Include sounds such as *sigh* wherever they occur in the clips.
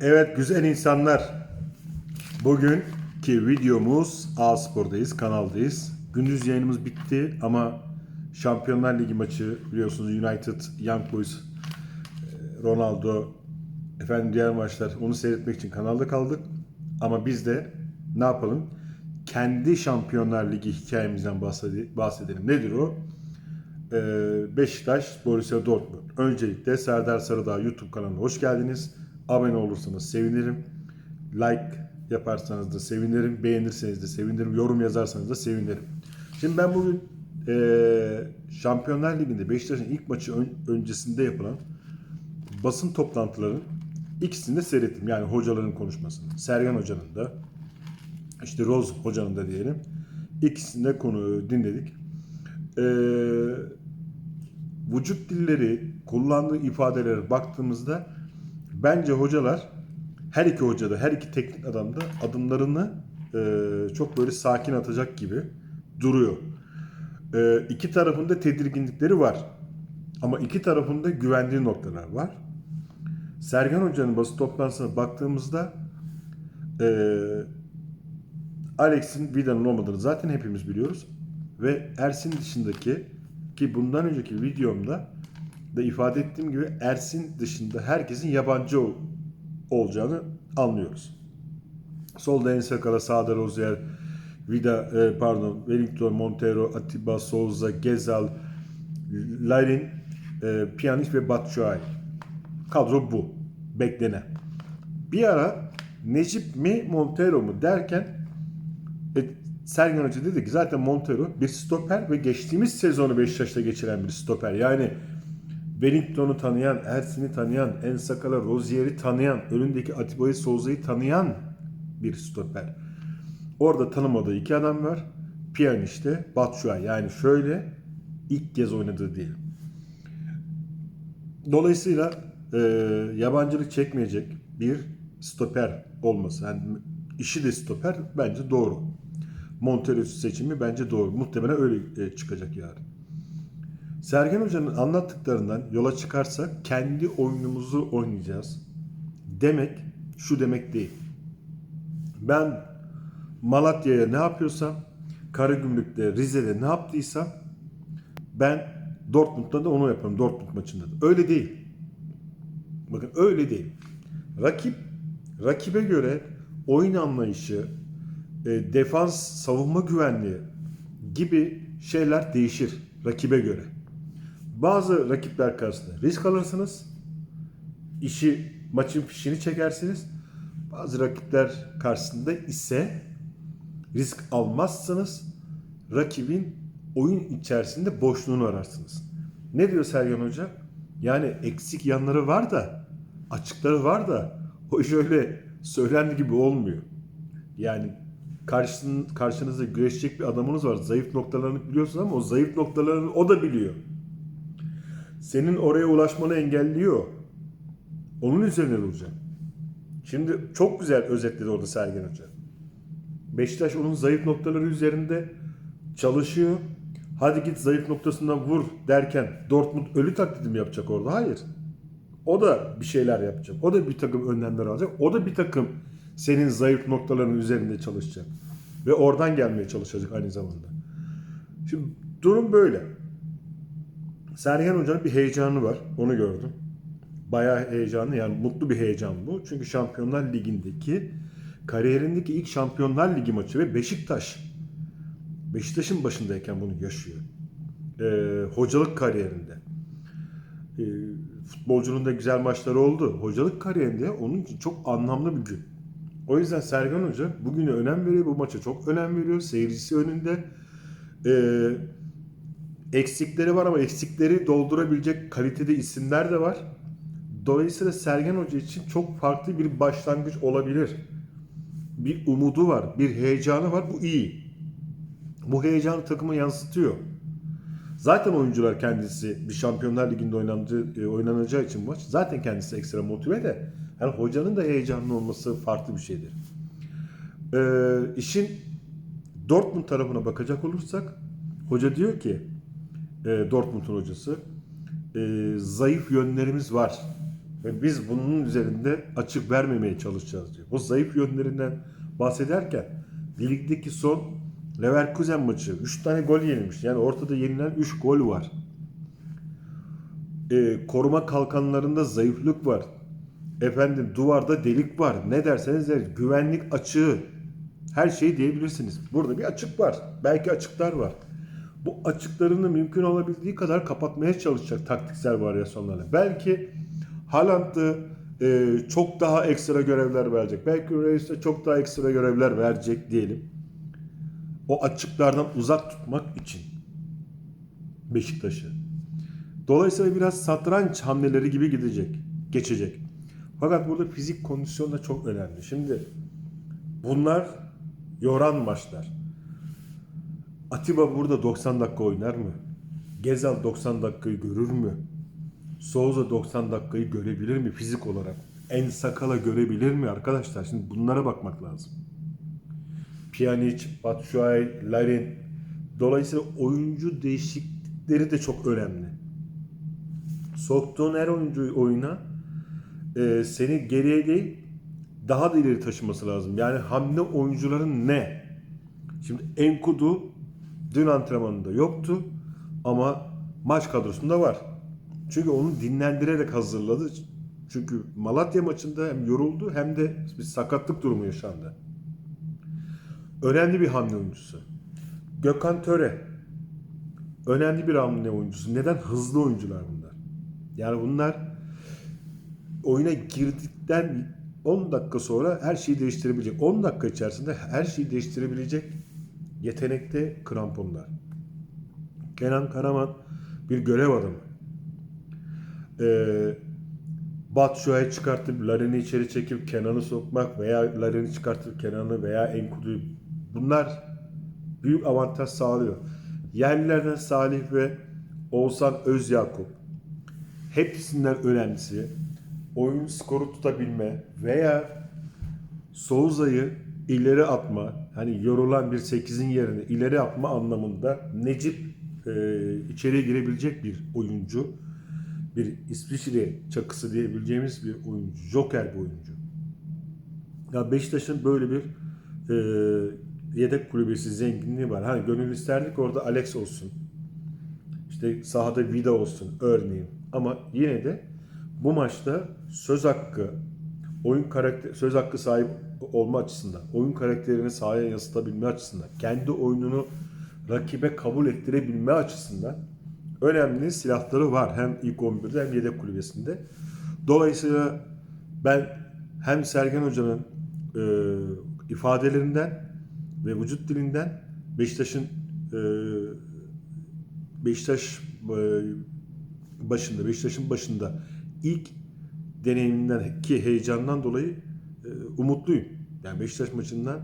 Evet güzel insanlar. Bugünkü videomuz A Spor'dayız, kanaldayız. Gündüz yayınımız bitti ama Şampiyonlar Ligi maçı biliyorsunuz United, Young Boys, e, Ronaldo, efendim diğer maçlar onu seyretmek için kanalda kaldık. Ama biz de ne yapalım? Kendi Şampiyonlar Ligi hikayemizden bahsede- bahsedelim. Nedir o? Ee, Beşiktaş, Borussia Dortmund. Öncelikle Serdar Sarıdağ YouTube kanalına hoş geldiniz. Abone olursanız sevinirim. Like yaparsanız da sevinirim. Beğenirseniz de sevinirim. Yorum yazarsanız da sevinirim. Şimdi ben bugün ee, Şampiyonlar Ligi'nde Beşiktaş'ın ilk maçı ön- öncesinde yapılan basın toplantılarının ikisini de seyrettim. Yani hocaların konuşmasını. Sergen Hoca'nın da işte Roz Hoca'nın da diyelim. İkisini de konu dinledik. Ee, vücut dilleri, kullandığı ifadelere baktığımızda bence hocalar her iki hoca da her iki teknik adam da adımlarını e, çok böyle sakin atacak gibi duruyor. E, iki tarafında tedirginlikleri var. Ama iki tarafında güvendiği noktalar var. Sergen Hoca'nın basın toplantısına baktığımızda e, Alex'in Vida'nın olmadığını zaten hepimiz biliyoruz. Ve Ersin dışındaki ki bundan önceki videomda da ifade ettiğim gibi Ersin dışında herkesin yabancı ol- olacağını anlıyoruz. Solda Ensakala, sağda Rozier, Vida, e, pardon, Wellington, Montero, Atiba, Souza, Gezal, Larin, e, Pjanic ve Batshuayi. Kadro bu. Beklenen. Bir ara Necip mi Montero mu derken e, Sergen Hoca dedi ki zaten Montero bir stoper ve geçtiğimiz sezonu Beşiktaş'ta geçiren bir stoper. Yani Wellington'u tanıyan, Ersin'i tanıyan, Ensakala, Rozier'i tanıyan, önündeki Atiba'yı, Souza'yı tanıyan bir stoper. Orada tanımadığı iki adam var. Pjanic'te Batshuayi. Yani şöyle ilk kez oynadığı diyelim. Dolayısıyla e, yabancılık çekmeyecek bir stoper olması. Yani işi de stoper bence doğru. Montero seçimi bence doğru. Muhtemelen öyle e, çıkacak yarın. Sergen Hoca'nın anlattıklarından yola çıkarsak kendi oyunumuzu oynayacağız. Demek şu demek değil. Ben Malatya'ya ne yapıyorsam, Karagümrük'te, Rize'de ne yaptıysam ben Dortmund'da da onu yaparım Dortmund maçında da. Öyle değil. Bakın öyle değil. Rakip rakibe göre oyun anlayışı, e, defans, savunma güvenliği gibi şeyler değişir rakibe göre. Bazı rakipler karşısında risk alırsınız. işi maçın fişini çekersiniz. Bazı rakipler karşısında ise risk almazsınız. Rakibin oyun içerisinde boşluğunu ararsınız. Ne diyor Sergen Hoca? Yani eksik yanları var da, açıkları var da o iş öyle söylendiği gibi olmuyor. Yani karşın, karşınızda güreşecek bir adamınız var. Zayıf noktalarını biliyorsunuz ama o zayıf noktalarını o da biliyor. Senin oraya ulaşmanı engelliyor. Onun üzerine duracak. Şimdi çok güzel özetledi orada Sergen Hoca. Beşiktaş onun zayıf noktaları üzerinde çalışıyor. Hadi git zayıf noktasından vur derken Dortmund ölü taklidi mi yapacak orada? Hayır. O da bir şeyler yapacak. O da bir takım önlemler alacak. O da bir takım senin zayıf noktaların üzerinde çalışacak. Ve oradan gelmeye çalışacak aynı zamanda. Şimdi durum böyle. Sergen Hoca'nın bir heyecanı var. Onu gördüm. Bayağı heyecanlı yani mutlu bir heyecan bu. Çünkü Şampiyonlar Ligi'ndeki kariyerindeki ilk Şampiyonlar Ligi maçı ve Beşiktaş Beşiktaş'ın başındayken bunu yaşıyor. Ee, hocalık kariyerinde. Ee, futbolcunun da güzel maçları oldu. Hocalık kariyerinde onun için çok anlamlı bir gün. O yüzden Sergen Hoca bugüne önem veriyor. Bu maça çok önem veriyor. Seyircisi önünde. Ee, eksikleri var ama eksikleri doldurabilecek kalitede isimler de var. Dolayısıyla Sergen Hoca için çok farklı bir başlangıç olabilir. Bir umudu var, bir heyecanı var. Bu iyi. Bu heyecanı takıma yansıtıyor. Zaten oyuncular kendisi bir Şampiyonlar Ligi'nde oynandığı, e, oynanacağı için maç zaten kendisi ekstra motive de yani hocanın da heyecanlı olması farklı bir şeydir. Ee, işin Dortmund tarafına bakacak olursak hoca diyor ki e, Dortmund'un hocası e, zayıf yönlerimiz var. Ve biz bunun üzerinde açık vermemeye çalışacağız diyor. Bu zayıf yönlerinden bahsederken ligdeki son Leverkusen maçı 3 tane gol yenilmiş. Yani ortada yenilen 3 gol var. Ee, koruma kalkanlarında zayıflık var. Efendim duvarda delik var. Ne derseniz deyin. Güvenlik açığı. Her şeyi diyebilirsiniz. Burada bir açık var. Belki açıklar var. Bu açıklarını mümkün olabildiği kadar kapatmaya çalışacak taktiksel varyasyonlarla. Belki Haaland'ı e, çok daha ekstra görevler verecek. Belki Reis'e çok daha ekstra görevler verecek diyelim. O açıklardan uzak tutmak için Beşiktaş'ı. Dolayısıyla biraz satranç hamleleri gibi gidecek, geçecek. Fakat burada fizik kondisyon da çok önemli. Şimdi bunlar yoran maçlar. Atiba burada 90 dakika oynar mı? Gezal 90 dakikayı görür mü? Souza 90 dakikayı görebilir mi fizik olarak? En sakala görebilir mi arkadaşlar? Şimdi bunlara bakmak lazım. Pjanic, Batshuayi, Larin. Dolayısıyla oyuncu değişiklikleri de çok önemli. Soktuğun her oyuncuyu oyuna e, seni geriye değil daha da ileri taşıması lazım. Yani hamle oyuncuların ne? Şimdi Enkudu dün antrenmanında yoktu ama maç kadrosunda var. Çünkü onu dinlendirerek hazırladı. Çünkü Malatya maçında hem yoruldu hem de bir sakatlık durumu yaşandı. Önemli bir hamle oyuncusu. Gökhan Töre. Önemli bir hamle oyuncusu. Neden? Hızlı oyuncular bunlar. Yani bunlar oyuna girdikten 10 dakika sonra her şeyi değiştirebilecek. 10 dakika içerisinde her şeyi değiştirebilecek yetenekte kramponlar. Kenan Karaman bir görev adamı. Ee, Batshuayi çıkartıp Larin'i içeri çekip Kenan'ı sokmak veya Larin'i çıkartıp Kenan'ı veya Enkudu'yu bunlar büyük avantaj sağlıyor. Yerlilerden Salih ve Oğuzhan Özyakup hepsinden önemlisi oyun skoru tutabilme veya Souza'yı ileri atma, hani yorulan bir 8'in yerine ileri atma anlamında Necip e, içeriye girebilecek bir oyuncu. Bir İsviçre çakısı diyebileceğimiz bir oyuncu. Joker bir oyuncu. Ya Beşiktaş'ın böyle bir e, yedek kulübesi zenginliği var. Hani gönül isterdik orada Alex olsun. İşte sahada Vida olsun örneğin. Ama yine de bu maçta söz hakkı, oyun karakter söz hakkı sahip olma açısından, oyun karakterini sahaya yansıtabilme açısından, kendi oyununu rakibe kabul ettirebilme açısından önemli silahları var. Hem ilk 11'de hem yedek kulübesinde. Dolayısıyla ben hem Sergen Hoca'nın e, ifadelerinden ve vücut dilinden Beşiktaş'ın e, Beşiktaş e, başında, Beşiktaş'ın başında ilk deneyiminden ki heyecandan dolayı e, umutluyum. Yani Beşiktaş maçından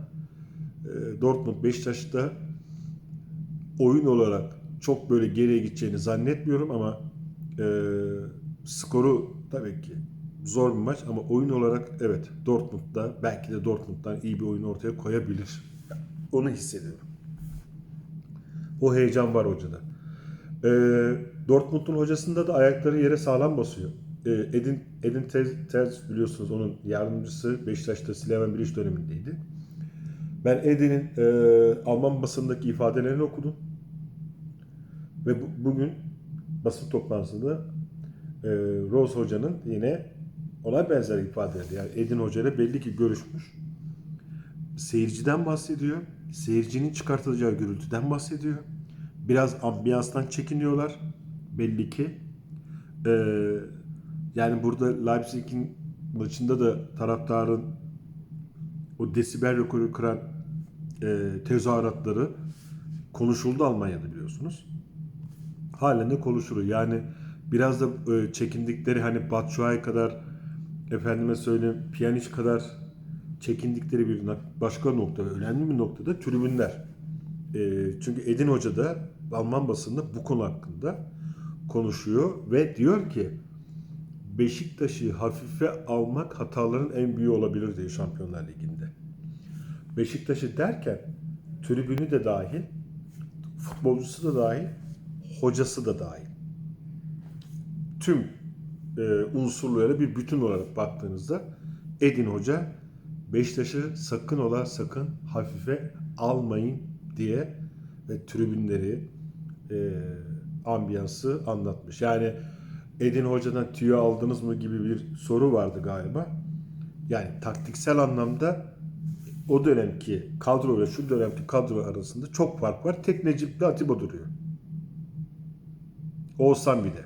e, Dortmund Beşiktaş'ta oyun olarak çok böyle geriye gideceğini zannetmiyorum ama e, skoru tabii ki zor bir maç ama oyun olarak evet Dortmund'da belki de Dortmund'dan iyi bir oyun ortaya koyabilir. Onu hissediyorum. O heyecan var hocada. E, Dortmund'un hocasında da ayakları yere sağlam basıyor. E, Edin Edin Terz, Terz biliyorsunuz onun yardımcısı Beşiktaş'ta Slaven Bilic dönemindeydi. Ben Edin'in e, Alman basındaki ifadelerini okudum. Ve bu- bugün basın toplantısında e, Rose Hoca'nın yine ona benzer ifadeleri. Yani Edin Hoca ile belli ki görüşmüş. Seyirciden bahsediyor. Seyircinin çıkartılacağı gürültüden bahsediyor. Biraz ambiyanstan çekiniyorlar. Belli ki. E, yani burada Leipzig'in maçında da taraftarın o desibel rekoru kıran e, tezahüratları konuşuldu Almanya'da biliyorsunuz. Halen de konuşulur. Yani biraz da e, çekindikleri hani Batshuayi kadar efendime söyleyeyim Pjanic kadar çekindikleri bir başka nokta önemli bir noktada tribünler. E, çünkü Edin Hoca da Alman basında bu konu hakkında konuşuyor ve diyor ki Beşiktaş'ı hafife almak hataların en büyüğü olabilir diyor Şampiyonlar Ligi'nde. Beşiktaş'ı derken tribünü de dahil, futbolcusu da dahil, hocası da dahil. Tüm e, unsurlara bir bütün olarak baktığınızda Edin Hoca Beşiktaş'ı sakın ola sakın hafife almayın diye ve tribünleri e, ambiyansı anlatmış. Yani Edin Hoca'dan tüyo aldınız mı gibi bir soru vardı galiba. Yani taktiksel anlamda o dönemki kadro ve şu dönemki kadro arasında çok fark var. Tek Necip ve Atiba duruyor. Oğuzhan bir de.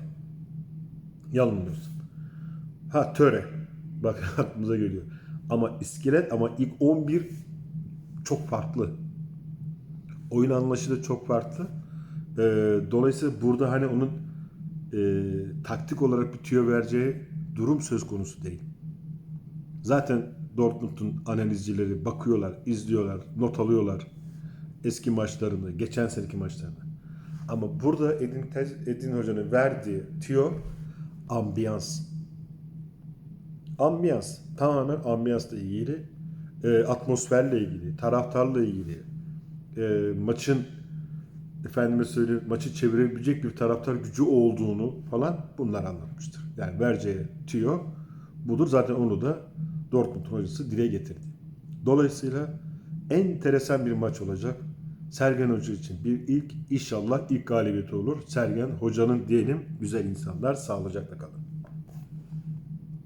Yanılmıyorsun. Ha Töre. Bak *laughs* aklımıza geliyor. Ama iskelet ama ilk 11 çok farklı. Oyun anlayışı da çok farklı. Ee, dolayısıyla burada hani onun e, taktik olarak bir tüyo vereceği durum söz konusu değil. Zaten Dortmund'un analizcileri bakıyorlar, izliyorlar, not alıyorlar eski maçlarını, geçen seneki maçlarını. Ama burada Edin, Edin Hoca'nın verdiği tüyo ambiyans. Ambiyans. Tamamen ambiyansla ilgili, e, atmosferle ilgili, taraftarla ilgili, e, maçın efendime söyleyeyim maçı çevirebilecek bir taraftar gücü olduğunu falan bunlar anlatmıştır. Yani vereceği tüyo budur. Zaten onu da Dortmund hocası dile getirdi. Dolayısıyla enteresan bir maç olacak. Sergen Hoca için bir ilk inşallah ilk galibiyeti olur. Sergen Hoca'nın diyelim güzel insanlar sağlıcakla kalın.